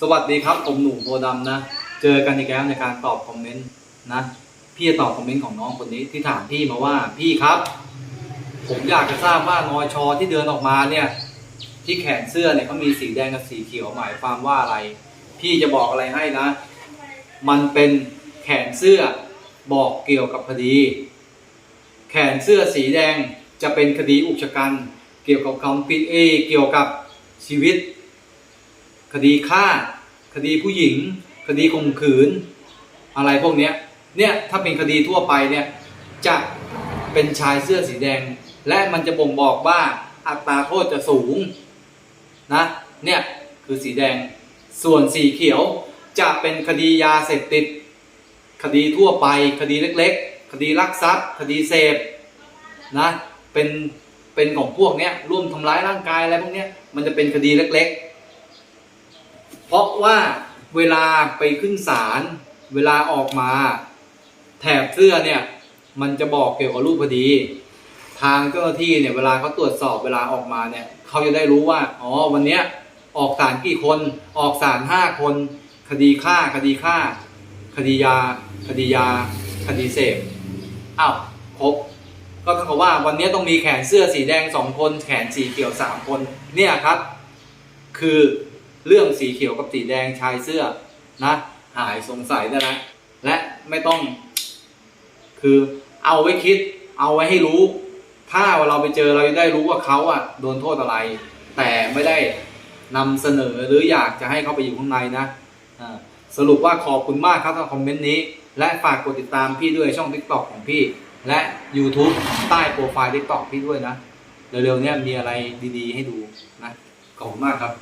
สวัสดีครับผมหนุ่มโพดำนะ เจอกันอีกแล้วในการตอบคอมเมนต์นะ พี่จะตอบคอมเมนต์ของน้องคนนี้ที่ถามพี่มาว่าพี่ครับ ผมอยากจะทราบว่านอยชอที่เดินออกมาเนี่ย ที่แขนเสื้อเนี่ยเขามีสีแดงกับสีเขียวหมายความว่าอะไร พี่จะบอกอะไรให้นะ มันเป็นแขนเสื้อบอกเกี่ยวกับคดี แขนเสื้อสีแดงจะเป็นคดีอุกชะกัน เกี่ยวกับความผิดเอเกี่ยวกับชีวิต คดีฆ่า คดีผู้หญิง คดีข่มขืน อะไรพวกเนี้ยเนี่ยถ้าเป็นคดีทั่วไปเนี่ยจะเป็นชายเสื้อสีแดง และมันจะบ่งบอกว่าอัตราโทษจะสูงนะเนี่ยคือสีแดงส่วนสีเขียวจะเป็นคดียาเสพติด คดีทั่วไป คดีเล็กๆ คดีลักทรัพย์ คดีเสพนะเป็นเป็นของพวกเนี้ยร่วมทำร้ายร่างกายอะไรพวกเนี้ยมันจะเป็นคดีเล็กๆ ราะว่าเวลาไปขึ้นศาลเวลาออกมา แถบเสื้อเนี่ย มันจะบอกเกี่ยวกับรูปคดี ทางเจ้าหน้าที่เนี่ยเวลาเขาตรวจสอบเวลาออกมาเนี่ยเขาจะได้รู้ว่าอ๋อวันเนี้ยออกศาลกี่คน ออกศาลห้าคน คดีฆ่าคดีฆ่า คดียา คดียา คดีเสพอ้าวครบก็เท่ากับว่าวันนี้ต้องมีแขนเสื้อสีแดงสองคน แขนสีเขียวสามคน เนี่ยครับ คือ เรื่องสีเขียวกับสีแดงชายเสื้อนะหายสงสัยแล้วนะและไม่ต้อง คือเอาไว้คิด เอาไว้ให้รู้ ถ้าเราไปเจอเราจะได้รู้ว่าเขาอะโดนโทษอะไร แต่ไม่ได้นำเสนอหรืออยากจะให้เขาไปอยู่ข้างในนะสรุปว่าขอบคุณมากครับสำหรับคอมเมนต์นี้ และฝากกดติดตามพี่ด้วยช่อง TikTok ของพี่ และ YouTube ใต้โปรไฟล์ TikTok พี่ด้วยนะ เร็วๆเนี้ยมีอะไรดีๆ ให้ดูนะ ขอบคุณมากครับ